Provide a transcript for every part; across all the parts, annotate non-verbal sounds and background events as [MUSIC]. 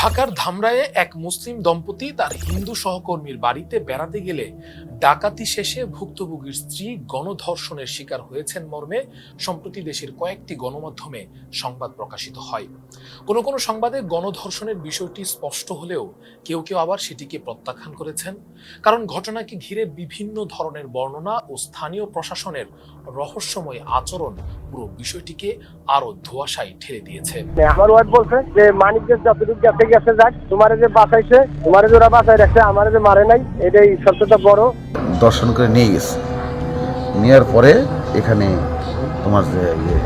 ঢাকার ধামরায়ে এক মুসলিম দম্পতি তার হিন্দু সহকর্মীর বাড়িতে বেড়াতে গেলে ডাকাতি শেষে ভুক্তভোগীর স্ত্রী গণধর্ষণের শিকার হয়েছেন মর্মে, সম্প্রতি দেশের কয়েকটি গণমাধ্যমে সংবাদ প্রকাশিত হয়। কোনো কোনো সংবাদে গণধর্ষণের বিষয়টি স্পষ্ট হলেও কেউ কেউ আবার সেটিকে প্রত্যাখ্যান করেছেন। কারণ ঘটনাকে ঘিরে বিভিন্ন ধরনের বর্ণনা ও স্থানীয় প্রশাসনের রহস্যময় আচরণ পুরো বিষয়টিকে আরও ধোঁয়াশায় ঠেলে দিয়েছে। আমার ওয়াইফ বলছে যে যতটুকু গেছে যাক তোমার যে বাঁচাইছে তোমার যে ওরা বাঁচাই রাখছে আমার যে মারে নাই এটাই সবচেয়ে বড়। দর্শন করে নিয়ে গেছে। নেওয়ার পরে এখানে তোমার যে ইয়ে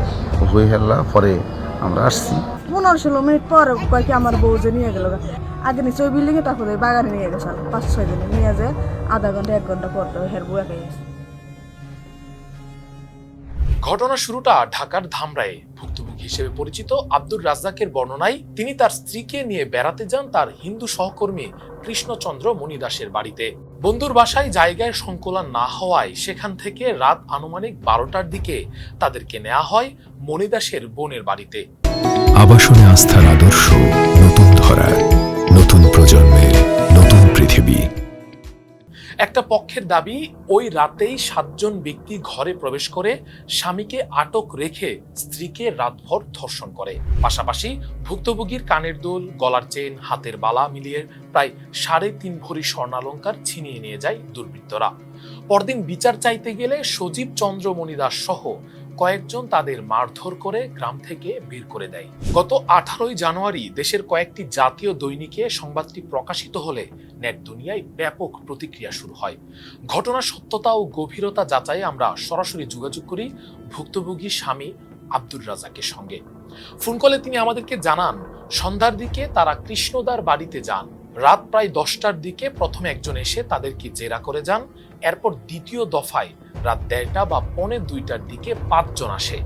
হয়ে হেল্লা পরে আমরা আসছি। পনেরো ষোলো মিনিট পর কয়েকটি আমার বউ যে নিয়ে গেল আগে নিচে ওই বিল্ডিংয়ে তারপরে বাগানে নিয়ে গেছে। পাঁচ ছয় দিনে নিয়ে যায় আধা ঘণ্টা এক ঘণ্টা পর তো হের বউ একাই ঘটনা শুরুটা ঢাকার ধামরায়ে ভুক্তভোগী হিসেবে পরিচিত আব্দুর রাজ্জাকের বর্ণনায় তিনি তার স্ত্রীকে নিয়ে বেড়াতে যান তার হিন্দু সহকর্মী কৃষ্ণচন্দ্র মণিদাসের বাড়িতে। বন্ধুর বাসায় জায়গায় সংকুলন না হওয়ায় সেখান থেকে রাত আনুমানিক বারোটার দিকে তাদেরকে নেওয়া হয় মণিদাসের বোনের বাড়িতে। আবাসনে আস্থার আদর্শ, নতুন ধরার নতুন প্রজন্মের নতুন পৃথিবী। একটা পক্ষের দাবি, ওই রাতেই সাতজন ব্যক্তি ঘরে প্রবেশ করে স্বামীকে আটক রেখে স্ত্রীকে রাতভর ধর্ষণ করে। পাশাপাশি ভুক্তভোগীর কানের দোল, গলার চেন, হাতের বালা মিলিয়ে প্রায় সাড়ে তিন ভরি স্বর্ণালঙ্কার ছিনিয়ে নিয়ে যায় দুর্বৃত্তরা। পরদিন বিচার চাইতে গেলে সজীব চন্দ্রমণি মণিদাস সহ কয়েকজন তাদের মারধর করে গ্রাম থেকে বের করে দেয়। গত আঠারোই জানুয়ারি দেশের কয়েকটি জাতীয় দৈনিকে সংবাদটি প্রকাশিত হলে নেট দুনিয়ায় ব্যাপক প্রতিক্রিয়া শুরু হয়। ঘটনার সত্যতা ও গভীরতা যাচাই আমরা সরাসরি যোগাযোগ করি ভুক্তভোগী স্বামী আব্দুর রাজাকের সঙ্গে। ফোন কলে তিনি আমাদেরকে জানান, সন্ধ্যার দিকে তারা কৃষ্ণদার বাড়িতে যান। রাত প্রায় দশটার দিকে প্রথমে একজন এসে তাদেরকে জেরা করে যান। এরপর দ্বিতীয় দফায় রাত দেড়টা বা পৌনে দুইটার দিকে পাঁচজন আসে।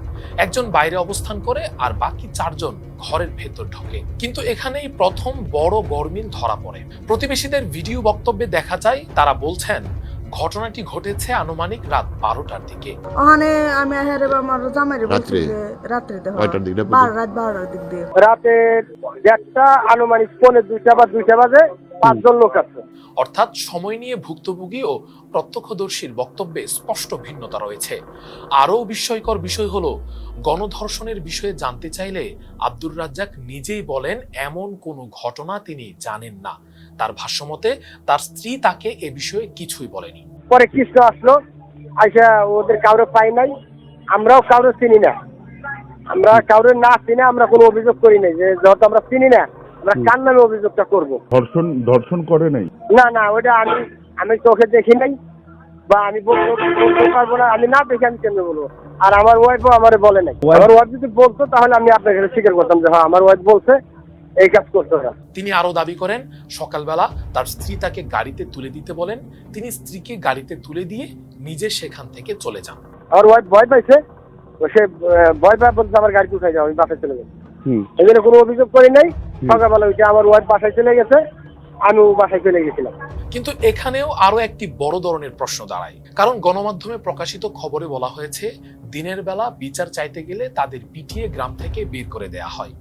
একজন বাইরে অবস্থান করে আর বাকি চারজন ঘরের ভেতর ঢোকে। কিন্তু এখানেই প্রথম বড় গরমিল ধরা পড়ে। প্রতিবেশীদের ভিডিও বক্তব্যে দেখা যায় তারা বলছেন ঘটনাটি ঘটেছে আনুমানিক রাত বারোটার দিকে। ওখানে আমি হেরে আমার জামাইরে রাত্রে? কয়টার দিকে? রাত বারোটার দিক দিয়ে। রাতে দেড়টা আনুমানিক পৌনে দুইটা বা দুইটা বাজে পাঁচজন লোক আছে। অর্থাৎ সময় নিয়ে ভুক্তভোগী ও প্রত্যক্ষদর্শীর বক্তব্যে স্পষ্ট ভিন্নতা রয়েছে। আরও বিস্ময়কর বিষয় হলো, গণধর্ষণের বিষয়ে জানতে চাইলে আব্দুর রাজ্জাক নিজেই বলেন, এমন কোনো ঘটনা তিনি জানেন না। তার ভাষ্যমতে তার স্ত্রী তাকে এ বিষয়ে কিছুই বলেনি। পরে কৃষ্ণ আসলো, আইসা ওদের কাউরে পাই নাই, আমরাও কাউরে চিনি না। আমরা কাউরে না চিনে আমরা কোনো অভিযোগ করি নাই যে, যেহেতু আমরা চিনি না আমরা কার নামে অভিযোগটা করব? ধর্ষণ ধর্ষণ করে নাই? না না ওটা আমি আমি চোখে দেখি নাই বা আমি বলতে পারব না আমি না দেখে আমি কেন বলব? আর আমার ওয়াইফও আমার বলে নাই। আমার ওয়াইফ যদি বলতো তাহলে আমি আপনার কাছে স্বীকার করতাম যে হ্যাঁ আমার ওয়াইফ বলছে এই কাজ করতে তিনি আরও দাবি করেন সকালবেলা তার স্ত্রী তাকে গাড়িতে তুলে দিতে বলেন। তিনি স্ত্রীকে গাড়িতে তুলে দিয়ে নিজে সেখান থেকে চলে যান। আমার ওয়াইফ ভয় পাইছে সে ভয় পায় বলতে আমার গাড়িতে উঠাই যাও আমি বাসায় চলে যাব। এই জন্য কোনো অভিযোগ করি নাই। সকালবেলা উঠে আমার ওয়াইফ বাসায় চলে গেছে। আমিও বাসায় চলে গেছিলাম। কিন্তু এখানেও আরও একটি বড় ধরনের প্রশ্ন দাঁড়ায়। কারণ গণমাধ্যমে প্রকাশিত খবরে বলা হয়েছে দিনের বেলা বিচার চাইতে গেলে তাদের পিটিয়ে গ্রাম থেকে বের করে দেয়া হয়।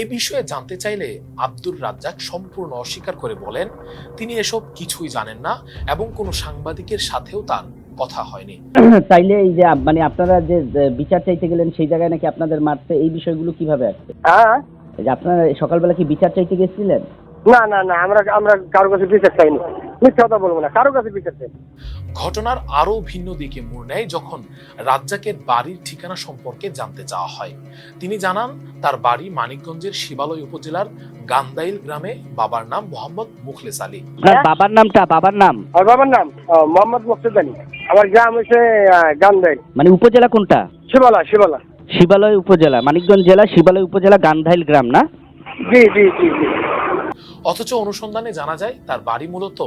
এ বিষয়ে জানতে চাইলে আব্দুর রাজ্জাক সম্পূর্ণ অস্বীকার করে বলেন তিনি এসব কিছুই জানেন না এবং কোনো সাংবাদিকের সাথেও তার কথা হয়নি। [CLEARS THROAT] তাইলে এই যে মানে আপনারা যে বিচার চাইতে গেলেন সেই জায়গায় নাকি আপনাদের মারতে এই বিষয়গুলো কীভাবে আসছে? হ্যাঁ? যে আপনারা সকালবেলা কি বিচার চাইতে গেছিলেন? না না না আমরা আমরা কারোর কাছে বিচার চাইনি। মিথ্যা কথা বলব না কারোর কাছে বিচার চাই ঘটনার আরও ভিন্ন দিকে মোড় নেয় যখন রাজ্জাকের বাড়ির ঠিকানা সম্পর্কে জানতে চাওয়া হয়। তিনি জানান তার বাড়ি মানিকগঞ্জের শিবালয় উপজেলার গান্দাইল গ্রামে। বাবার নাম মোহাম্মদ মুখলেস আলী। বাবার নামটা বাবার নাম। বাবার নাম আহ, মোহাম্মদ মুক্তদ আলী। আমার গ্রাম হচ্ছে গান্ধাই। মানে উপজেলা কোনটা? শিবালা শিবালা। শিবালয় উপজেলা মানিকগঞ্জ জেলা শিবালয় উপজেলা গান্ধাইল গ্রাম না? জি জি জি জি। অথচ অনুসন্ধানে জানা যায় তার বাড়ি মূলত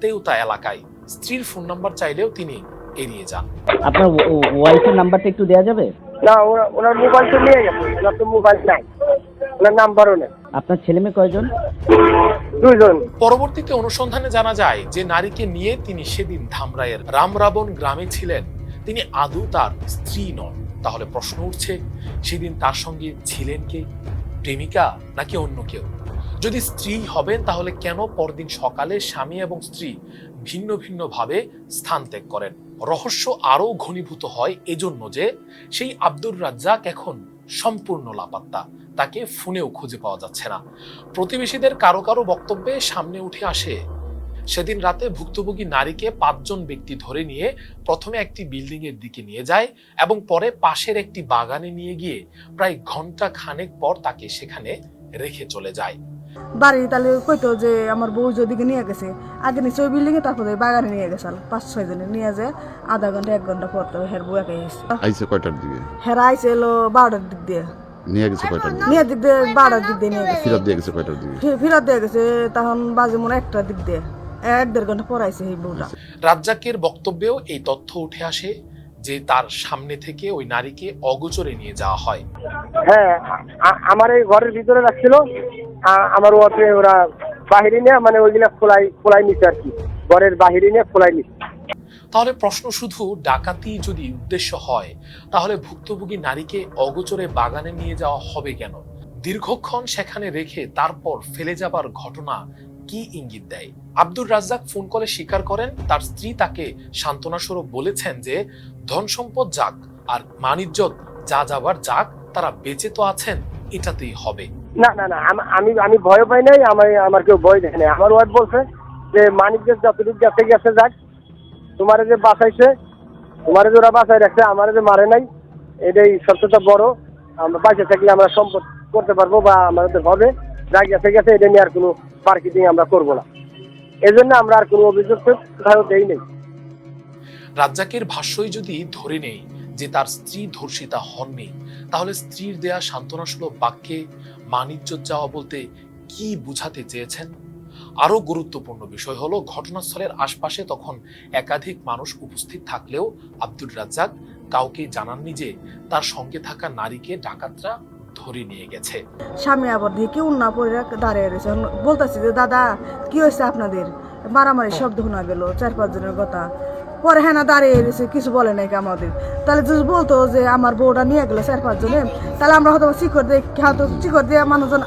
তেউতা এলাকায়। স্ত্রীর ফোন নাম্বার চাইলেও তিনি এড়িয়ে যান। আপনার ওয়াইফের নাম্বারটা একটু দেওয়া যাবে? না ওরা- ওনার মোবাইল তো নিয়ে গেছে ওনার তো মোবাইল নাই। ওনার নাম্বারও নেই। আপনার ছেলে মেয়ে কয়জন? দুইজন। পরবর্তীতে অনুসন্ধানে জানা যায় যে নারীকে নিয়ে তিনি সেদিন ধামরাইয়ের রামরাবণ গ্রামে ছিলেন। তিনি আদৌ তার স্ত্রী নন। তাহলে প্রশ্ন উঠছে সেদিন তার সঙ্গে ছিলেন কে? প্রেমিকা নাকি অন্য কেউ? যদি স্ত্রী হবেন তাহলে কেন পরদিন সকালে স্বামী এবং স্ত্রী ভিন্ন ভিন্ন ভাবে স্থান ত্যাগ করেন? রহস্য আরও ঘনীভূত হয় এজন্য যে সেই আব্দুর রাজ্জাক এখন সম্পূর্ণ লাপাত্তা। তাকে ফোনেও খুঁজে পাওয়া যাচ্ছে না। প্রতিবেশীদের কারও কারও বক্তব্যে সামনে উঠে আসে। সেদিন রাতে ভুক্তভোগী নারীকে পাঁচজন ব্যক্তি ধরে নিয়ে প্রথমে একটি বিল্ডিং এর দিকে নিয়ে যায় এবং পরে পাশের একটি বাগানে নিয়ে গিয়ে প্রায় ঘণ্টা খানেক পর তাকে সেখানে রেখে চলে যায়। বাড়ি তাহলে কইতো যে আমার বউ যেদিকে নিয়ে গেছে আগে নিচে ওই বিল্ডিং এ তারপরে বাগানে নিয়ে গেছে। পাঁচ ছয় জনে নিয়ে যে আধা ঘণ্টা এক ঘণ্টা পর তো হের বউ একাই এসে আইসে কয়টার দিকে? হেরা আইসে এলো বারোটার দিক দিয়ে। নিয়ে গেছে কয়টার দিকে? নিয়ে দিক দিয়ে বারোটার দিক দিয়ে নিয়ে গেছে। ফিরত দিয়ে গেছে কয়টার দিকে? ফেরত দিয়ে গেছে তখন বাজে মনে একটার দিক দিয়ে। এক দেড় ঘণ্টা পর আইসে এই বউটা। রাজ্জাকের বক্তব্যেও এই তথ্য উঠে আসে। যে তার সামনে থেকে ওই নারীকে অগোচরে নিয়ে যাওয়া হয়। হ্যাঁ আমার এই ঘরের ভিতরে রাখছিল। আমার ওয়াতে ওরা বাহিরে নিয়ে মানে ওইগুলা খোলাই খোলাই নিচ্ছে আর কি। ঘরের বাহিরে নিয়ে খোলাই নিচ্ছে তাহলে প্রশ্ন শুধু ডাকাতি যদি উদ্দেশ্য হয় তাহলে ভুক্তভোগী নারীকে অগোচরে বাগানে নিয়ে যাওয়া হবে কেন? দীর্ঘক্ষণ সেখানে রেখে তারপর ফেলে যাবার ঘটনা কি ইঙ্গিত দেয়? আব্দুর রাজ্জাক ফোন কলে স্বীকার করেন, তার স্ত্রী তাকে সান্ত্বনা স্বরূপ বলেছেন যে, ধন সম্পদ যাক আর মানিজ্যত যা যাবার যাক, তারা বেঁচে তো আছেন, এটাতেই হবে। না না না, আমি আমি ভয় পাই নাই, আমার আমার কেউ ভয় দেখে নাই। আমার ওয়াইফ বলছে যে মানিকদের যতটুকু গেছে গেছে যাক, তোমারে যে বাঁচাইছে, তোমারে যে ওরা বাঁচাই রাখছে, আমার যে মারে নাই, এটাই সবচেয়ে বড়, আমরা বাঁচে থাকলে আমরা সম্পদ করতে পারব বা আমাদের হবে। যা গেছে গেছে, এটা নিয়ে আর কোনো মার্কেটিং আমরা করব না। এই জন্য আমরা আর কোনো অভিযোগ কোথাও দেই নেই। রাজ্জাকের ভাষ্যই যদি ধরে নেই যে তার স্ত্রী ধর্ষিতা হননি, তাহলে স্ত্রীর দেয়া সান্ত্বনাসুলভ বাক্যে মানিজ্য যাওয়া বলতে কি বুঝাতে চেয়েছেন? আরও গুরুত্বপূর্ণ বিষয় হলো, ঘটনাস্থলের আশপাশে তখন একাধিক মানুষ উপস্থিত থাকলেও আব্দুর রাজ্জাক কাউকে জানাননি যে তার সঙ্গে থাকা নারীকে ডাকাতরা ধরে নিয়ে গেছে। স্বামী আবার দিয়ে কেউ না পরে দাঁড়িয়ে রয়েছে। বলতেছি যে দাদা কি হয়েছে আপনাদের? মারামারি শব্দ শোনা গেল চার পাঁচ জনের কথা। পরে হ্যাঁ না দাঁড়িয়ে রয়েছে কিছু বলে নাই আমাদের। তাহলে যদি বলতো যে আমার বউটা নিয়ে গেলো চার পাঁচ জনে তাহলে আমরা হয়তো শিখর দিয়ে হয়তো শিখর দিয়ে মানুষজন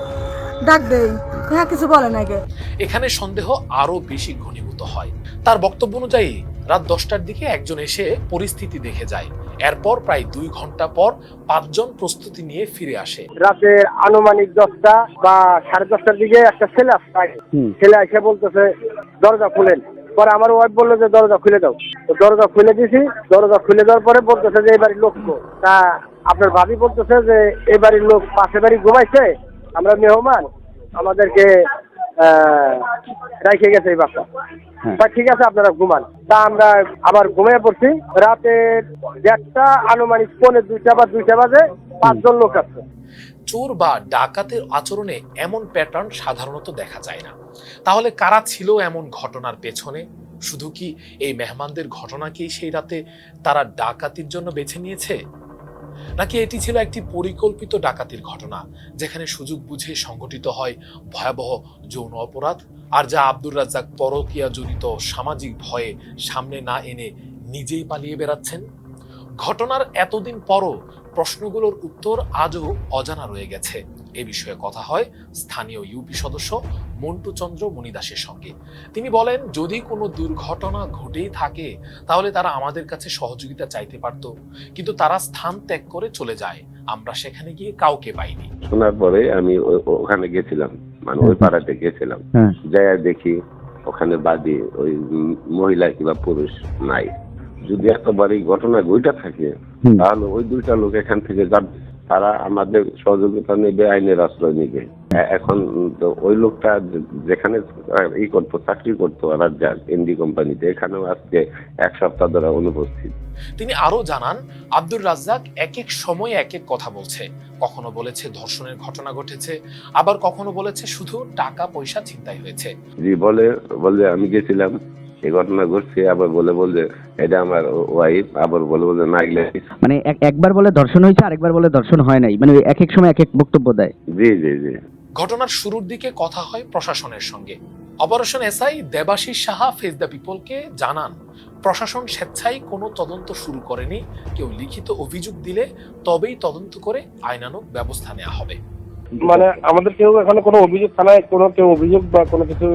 ডাক দেই। হ্যাঁ কিছু বলে গে এখানে সন্দেহ আরও বেশি ঘনীভূত হয়। তার বক্তব্য অনুযায়ী রাত দশটার দিকে একজন এসে পরিস্থিতি দেখে যায়। এরপর প্রায় দুই ঘণ্টা পর পাঁচজন প্রস্তুতি নিয়ে ফিরে আসে। রাতে আনুমানিক দশটা বা সাড়ে দশটার দিকে একটা ছেলে আসছে ছেলে এসে বলতেছে দরজা খুলেন। পরে আমার ওয়াইফ বলল যে দরজা খুলে দাও। তো দরজা খুলে দিছি। দরজা খুলে দেওয়ার পরে বলতেছে যে এই বাড়ির লোক তা আপনার ভাবি বলতেছে যে এই বাড়ির লোক পাশে বাড়ি ঘুমাইছে। আমরা মেহমান। আমাদেরকে রেখে গেছে এই বাসা হ্যাঁ। তা ঠিক আছে আপনারা ঘুমান। তা আমরা আবার ঘুমিয়ে পড়ছি। রাতে দেড়টা আনুমানিক পৌনে দুইটা বা দুইটা বাজে পাঁচজন লোক আছে। চোর বা ডাকাতের আচরণে এমন প্যাটার্ন সাধারণত দেখা যায় না। তাহলে কারা ছিল এমন ঘটনার পেছনে? শুধু কি এই মেহমানদের ঘটনাকেই সেই রাতে তারা ডাকাতির জন্য বেছে নিয়েছে? নাকি এটি ছিল একটি পরিকল্পিত ডাকাতির ঘটনা, যেখানে সুযোগ বুঝে সংঘটিত হয় ভয়াবহ যৌন অপরাধ? আর যা আব্দুর রাজ্জাক পরকিয়া জড়িত সামাজিক ভয়ে সামনে না এনে নিজেই পালিয়ে বেড়াচ্ছেন? ঘটনার এতদিন পরও প্রশ্নগুলোর উত্তর আজও অজানা রয়ে গেছে। এ বিষয়ে কথা হয় স্থানীয় ইউপি সদস্য মন্টু চন্দ্র মণিদাসের সঙ্গে। তিনি বলেন যদি কোনো দুর্ঘটনা ঘটেই থাকে তাহলে তারা আমাদের কাছে সহযোগিতা চাইতে পারত কিন্তু তারা স্থান ত্যাগ করে চলে যায়। আমরা সেখানে গিয়ে কাউকে পাইনি। শোনার পরে আমি ওখানে গেছিলাম। মানে ওই পাড়াতে গেছিলাম। হ্যাঁ। যাই দেখি ওখানে বাদী ওই মহিলা কিংবা পুরুষ নাই। যদি একবার এই ঘটনা ঘটে থাকে তাহলে ওই দুইটা লোক এখান থেকে যাবে। তারা আমাদের সহযোগিতা নেবে আইনের আশ্রয় নেবে। এখন ওই লোকটা যেখানে ই করতো চাকরি করতো রাজ্জাক এনডি কোম্পানিতে এখানেও আজকে এক সপ্তাহ ধরে অনুপস্থিত। তিনি আরও জানান আব্দুর রাজ্জাক এক এক সময় এক এক কথা বলছে। কখনো বলেছে ধর্ষণের ঘটনা ঘটেছে আবার কখনো বলেছে শুধু টাকা পয়সা ছিনতাই হয়েছে। জি বলে বলে আমি গেছিলাম। এই ঘটনা ঘটছে আবার বলে বলে এটা আমার ওয়াইফ আবার বলে বলে না মানে একবার বলে ধর্ষণ হয়েছে আরেকবার বলে ধর্ষণ হয় নাই। মানে এক এক সময় এক এক বক্তব্য দেয়। জি জি জি। ঘটনার শুরুর দিকে কথা হয় প্রশাসনের সঙ্গে। Operation SI Debashis Saha face the পিপলকে জানান প্রশাসন স্বেচ্ছায় কোনো তদন্ত শুরু করেনি। কেউ লিখিত অভিযোগ দিলে তবেই তদন্ত করে আইনানুগ ব্যবস্থা নেওয়া হবে। মানে আমাদের কেউ এখানে কোনো অভিযোগ থানায় কোনো কেউ অভিযোগ বা কোনো কিছু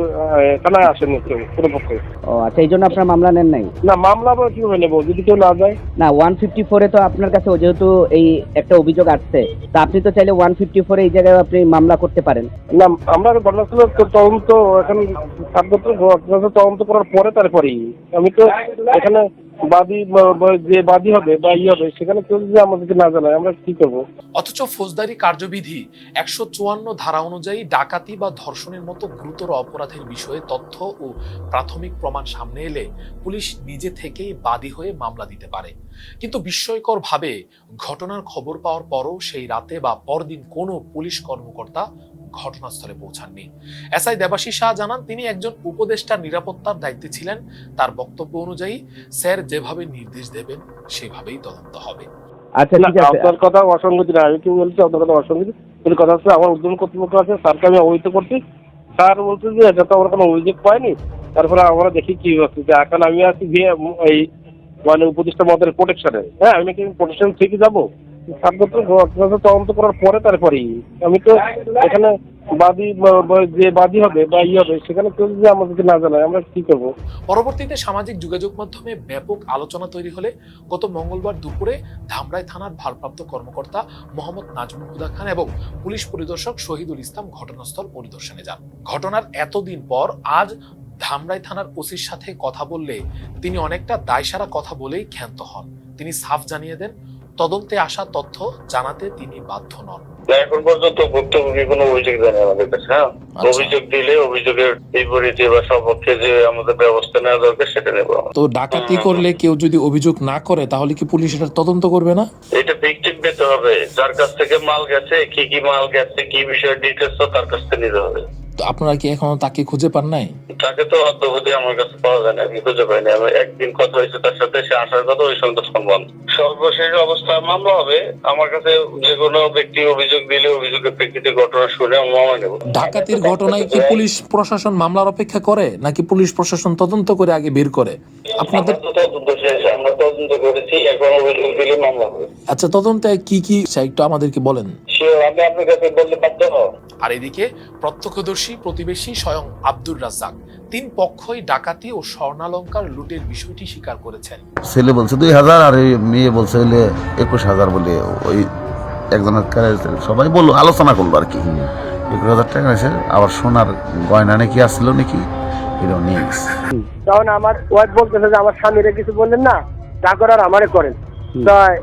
থানায় আসেনি কেউ কোনো পক্ষে। ও আচ্ছা এই জন্য আপনার মামলা নেন নাই? না মামলা আবার কীভাবে নেব? যদি কেউ না যায়। না ওয়ান ফিফটি ফোরে তো আপনার কাছে যেহেতু এই একটা অভিযোগ আসছে তা আপনি তো চাইলে ওয়ান ফিফটি ফোরে এই জায়গায় আপনি মামলা করতে পারেন। না আমরা ঘটনাস্থলে তদন্ত এখন তদন্ত করার পরে তারপরেই। আমি তো এখানে বাদী যে বাদী হবে বা ই হবে, সেখানে কেউ যদি আমাদেরকে না জানায়, আমরা কি করব? অথচ ফৌজদারি কার্যবিধি একশো চুয়ান্ন ধারা অনুযায়ী ডাকাতি বা ধর্ষণের মতো গুরুতর অপরাধের বিষয়ে তথ্য ও প্রাথমিক প্রমাণ সামনে এলে পুলিশ নিজে থেকেই বাদী হয়ে মামলা দিতে পারে। কিন্তু বিস্ময়কর ভাবে ঘটনার খবর পাওয়ার পরও সেই রাতে বা পরদিন কোনো পুলিশ কর্মকর্তা ঘটনাস্থলে পৌঁছাননি। এসআই দেবাশিস শাহ জানান তিনি একজন উপদেষ্টার নিরাপত্তার দায়িত্বে ছিলেন। তার বক্তব্য অনুযায়ী স্যার যেভাবে নির্দেশ দেবেন সেভাবেই তদন্ত হবে। আচ্ছা ঠিক আছে। আপনার কথা অসঙ্গতি না আমি কি বলছি আপনার কথা অসঙ্গতি? কিন্তু কথা হচ্ছে আমার উদ্যম কর্তৃপক্ষ আছে স্যারকে আমি অবহিত করছি। স্যার বলছে যে এটা তো আমরা কোনো অভিযোগ পাইনি। তারপরে আমরা দেখি কি হচ্ছে। যে এখন আমি আছি এই মানে উপদেষ্টা মদের প্রোটেকশনে হ্যাঁ আমি কি প্রোটেকশন থেকে যাব? তদন্ত করার পরে তারপরেই আমি তো এখানে পরবর্তীতে সামাজিক যোগাযোগ মাধ্যমে ব্যাপক আলোচনা তৈরি হলে গত মঙ্গলবার দুপুরে ধামরাই থানার ভারপ্রাপ্ত কর্মকর্তা মোহাম্মদ নাজমুল হুদা খান এবং পুলিশ পরিদর্শক শহীদুল ইসলাম ঘটনাস্থল পরিদর্শনে যান। ঘটনার এতদিন পর আজ ধামরাই থানার ওসির সাথে কথা বললে তিনি অনেকটা দায়সারা কথা বলেই ক্ষান্ত হন। তিনি সাফ জানিয়ে দেন তদন্তে আসা তথ্য জানাতে তিনি বাধ্য নন। এখন পর্যন্ত ভুক্তভোগী কোনো অভিযোগ জানি আমাদের কাছে হ্যাঁ? আচ্ছা। অভিযোগ দিলে অভিযোগের বিপরীতে বা সপক্ষে যে আমাদের ব্যবস্থা নেওয়া দরকার সেটা নেব। তো ডাকাতি করলে কেউ যদি অভিযোগ না করে তাহলে কি পুলিশ এটা তদন্ত করবে না? এটা ভিকটিম পেতে হবে। যার কাছ থেকে মাল গেছে কি কি মাল গেছে কি বিষয়ে ডিটেলস তার কাছ থেকে নিতে হবে। তো আপনারা কি এখনও তাকে খুঁজে পান নাই? তাকে তো অদ্যবধি আমার কাছে পাওয়া যায় না আমি খুঁজে পাইনি আমি একদিন কথা হয়েছে তার সাথে সে আসার কথা ওই তো সম্বন্ধ সর্বশেষ অবস্থায় মামলা হবে আমার কাছে যে কোনো ব্যক্তি অভিযোগ দিলে অভিযোগের প্রেক্ষিতে ঘটনা শুনে আমি মামলা নেব। ডাকাতির ঘটনায় কি পুলিশ প্রশাসন মামলার অপেক্ষা করে নাকি পুলিশ প্রশাসন তদন্ত করে আগে বের করে? আপনাদের তদন্ত শেষ করেছি মামলা আচ্ছা তদন্তে কি কি চাই একটু আমাদেরকে বলেন? সে আমি আপনার কাছে বললে বাধ্য আর এদিকে প্রত্যক্ষদর্শী প্রতিবেশী স্বয়ং আব্দুর রাজ্জাক তিন পক্ষই ডাকাতি ও স্বর্ণালঙ্কার লুটের বিষয়টি স্বীকার করেছেন। ছেলে বলছে দুই হাজার আর মেয়ে বলছে হলে একুশ হাজার বলে ওই একজনের সবাই বলল আলোচনা করল আর কি। একুশ হাজার টাকা এসে আবার সোনার গয়না নাকি আসছিল নাকি? এটাও নিয়ে তখন আমার ওয়াইফ বলতেছে যে আমার স্বামীরে কিছু বললেন না? যা করার আমারে করেন। তাই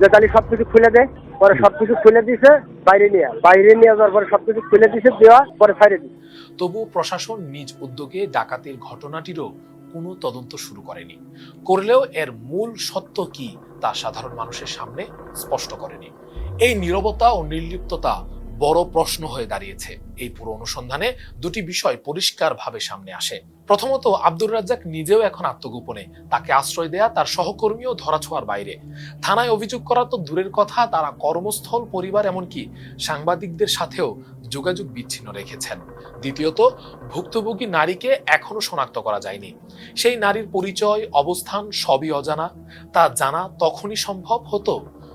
যে তাহলে সবকিছু খুলে দেয় পরে সবকিছু খুলে দিছে বাইরে নিয়ে বাইরে নিয়ে যাওয়ার পরে সবকিছু খুলে দিছে দেওয়া পরে ছাড়ে দিছে। তবু প্রশাসন নিজ উদ্যোগে ডাকাতির ঘটনাটিরও কোনো তদন্ত শুরু করেনি। করলেও এর মূল সত্য কি তা সাধারণ মানুষের সামনে স্পষ্ট করেনি। এই নীরবতা ও নির্লিপ্ততা বড় প্রশ্ন হয়ে দাঁড়িয়েছে। এই পুরো অনুসন্ধানে দুটি বিষয় পরিষ্কারভাবে সামনে আসে। প্রথমত আব্দুর রাজ্জাক নিজেও এখন আত্মগোপনে। তাকে আশ্রয় দেয়া তার সহকর্মীও ধরাছোঁয়ার বাইরে। থানায় অভিযোগ করা তো দূরের কথা, তারা কর্মস্থল, পরিবার এমনকি সাংবাদিকদের সাথেও যোগাযোগ বিচ্ছিন্ন রেখেছেন। দ্বিতীয়ত, ভুক্তভোগী নারীকে এখনও শনাক্ত করা যায়নি। সেই নারীর পরিচয়, অবস্থান সবই অজানা। তা জানা তখনই সম্ভব হতো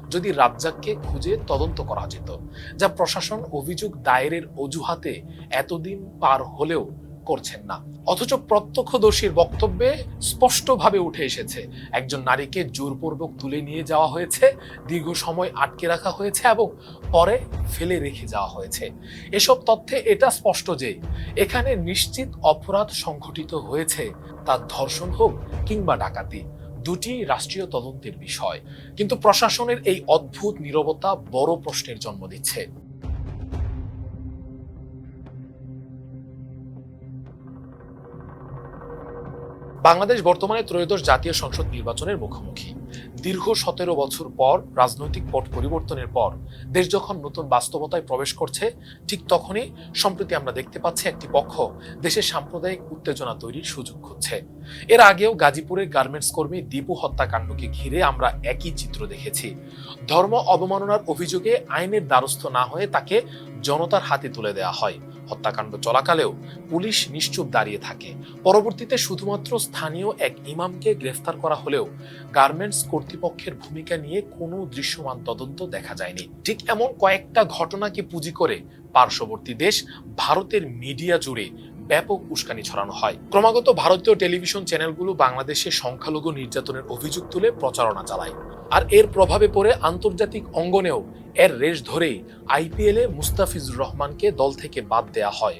যদি রাজ্জাককে খুঁজে তদন্ত করা যেত, যা প্রশাসন অভিযোগ দায়েরের অজুহাতে এতদিন পার হলেও করছেন না। অথচ প্রত্যক্ষদর্শীর বক্তব্যে স্পষ্টভাবে উঠে এসেছে, একজন নারীকে জোরপূর্বক তুলে নিয়ে যাওয়া হয়েছে, দীর্ঘ সময় আটকে রাখা হয়েছে এবং পরে ফেলে রেখে যাওয়া হয়েছে। এসব তথ্যে এটা স্পষ্ট যে, এখানে নিশ্চিত অপরাধ সংঘটিত হয়েছে তার ধর্ষণ হোক কিংবা ডাকাতি, দুটি রাষ্ট্রীয় তদন্তের বিষয়। কিন্তু প্রশাসনের এই অদ্ভুত নীরবতা বড় প্রশ্নের জন্ম দিচ্ছে। বাংলাদেশ বর্তমানে ত্রয়োদশ জাতীয় সংসদ নির্বাচনের মুখোমুখি। দীর্ঘ সতেরো বছর পর রাজনৈতিক পট পরিবর্তনের পর দেশ যখন নতুন বাস্তবতায় প্রবেশ করছে, ঠিক তখনই সম্প্রতি আমরা দেখতে পাচ্ছি একটি পক্ষ দেশের সাম্প্রদায়িক উত্তেজনা তৈরির সুযোগ খুঁজছে। এর আগেও গাজীপুরের গার্মেন্টস কর্মী দীপু হত্যাকাণ্ডকে ঘিরে আমরা একই চিত্র দেখেছি। ধর্ম অবমাননার অভিযোগে আইনের দ্বারস্থ না হয়ে তাকে জনতার হাতে তুলে দেওয়া হয়। হত্যাকাণ্ড চলাকালেও পুলিশ নিশ্চুপ দাঁড়িয়ে থাকে। পরবর্তীতে শুধুমাত্র স্থানীয় এক ইমামকে গ্রেফতার করা হলেও গার্মেন্টস কর্তৃপক্ষের ভূমিকা নিয়ে কোনো দৃশ্যমান তদন্ত দেখা যায়নি। ঠিক এমন কয়েকটা ঘটনাকে পুঁজি করে পার্শ্ববর্তী দেশ ভারতের মিডিয়া জুড়ে ব্যাপক উস্কানি ছড়ানো হয়। ক্রমাগত ভারতীয় টেলিভিশন চ্যানেলগুলো বাংলাদেশে সংখ্যালঘু নির্যাতনের অভিযোগ তুলে প্রচারণা চালায়। আর এর প্রভাবে পড়ে আন্তর্জাতিক অঙ্গনেও এর রেশ ধরেই আইপিএলে মুস্তাফিজুর রহমানকে দল থেকে বাদ দেয়া হয়।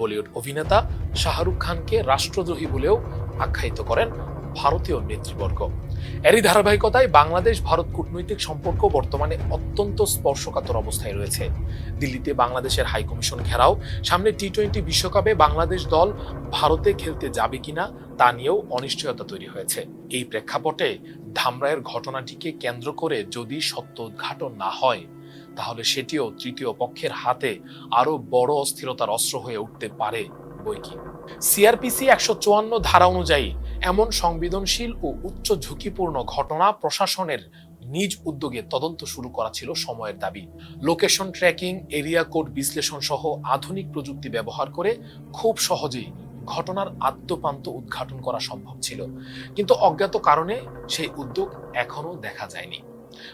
বলিউড অভিনেতা শাহরুখ খানকে রাষ্ট্রদ্রোহী বলেও আখ্যায়িত করেন ভারতীয় নেতৃবর্গ। এরই ধারাবাহিকতায় বাংলাদেশ ভারত কূটনৈতিক সম্পর্ক বর্তমানে অত্যন্ত স্পর্শকাতর অবস্থায় রয়েছে। দিল্লিতে বাংলাদেশের হাইকমিশন ঘেরাও, সামনে টি টোয়েন্টি বিশ্বকাপে বাংলাদেশ দল ভারতে খেলতে যাবে কিনা তা নিয়েও অনিশ্চয়তা তৈরি হয়েছে। এই প্রেক্ষাপটে ধামরায়ের ঘটনাটিকে কেন্দ্র করে যদি সত্য উদ্ঘাটন না হয়, তাহলে সেটিও তৃতীয় পক্ষের হাতে আরও বড় অস্থিরতার অস্ত্র হয়ে উঠতে পারে বই কি সিআরপিসি একশো চুয়ান্ন ধারা অনুযায়ী এমন সংবেদনশীল ও উচ্চ ঝুঁকিপূর্ণ ঘটনা প্রশাসনের নিজ উদ্যোগে তদন্ত শুরু করা ছিল সময়ের দাবি। লোকেশন ট্র্যাকিং এরিয়া কোড বিশ্লেষণ সহ আধুনিক প্রযুক্তি ব্যবহার করে খুব সহজেই ঘটনার আদ্যপান্ত উদ্ঘাটন করা সম্ভব ছিল। কিন্তু অজ্ঞাত কারণে সেই উদ্যোগ এখনও দেখা যায়নি।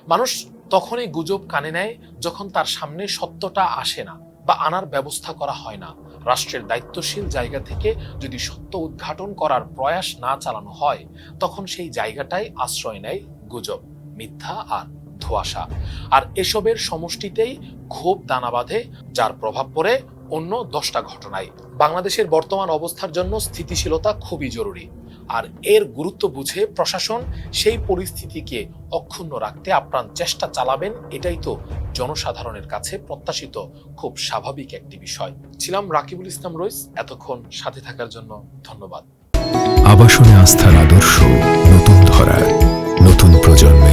মানুষ তখনই গুজব কানে নেয় যখন তার সামনে সত্যটা আসে না বা আনার ব্যবস্থা করা হয় না। রাষ্ট্রের দায়িত্বশীল জায়গা থেকে যদি সত্য উদ্ঘাটন করার প্রয়াস না চালানো হয়, তখন সেই জায়গাটাই আশ্রয় নেয় গুজব, মিথ্যা আর ধোয়াশা। আর এসবের সমষ্টিতেই ক্ষোভ দানা বাঁধে, যার প্রভাব পড়ে অন্য দশটা ঘটনায় বাংলাদেশের বর্তমান অবস্থার জন্য স্থিতিশীলতা খুবই জরুরি। আর এর গুরুত্ব বুঝে প্রশাসন সেই পরিস্থিতিকে অক্ষুণ্ণ রাখতে আপ্রাণ চেষ্টা চালাবেন, এটাই তো জনসাধারণের কাছে প্রত্যাশিত খুব স্বাভাবিক একটি বিষয়। ছিলাম রাকিবুল ইসলাম রইস, এতক্ষণ সাথে থাকার জন্য ধন্যবাদ। আবাসনে আস্থার আদর্শ নতুন ধরার, নতুন প্রজন্মে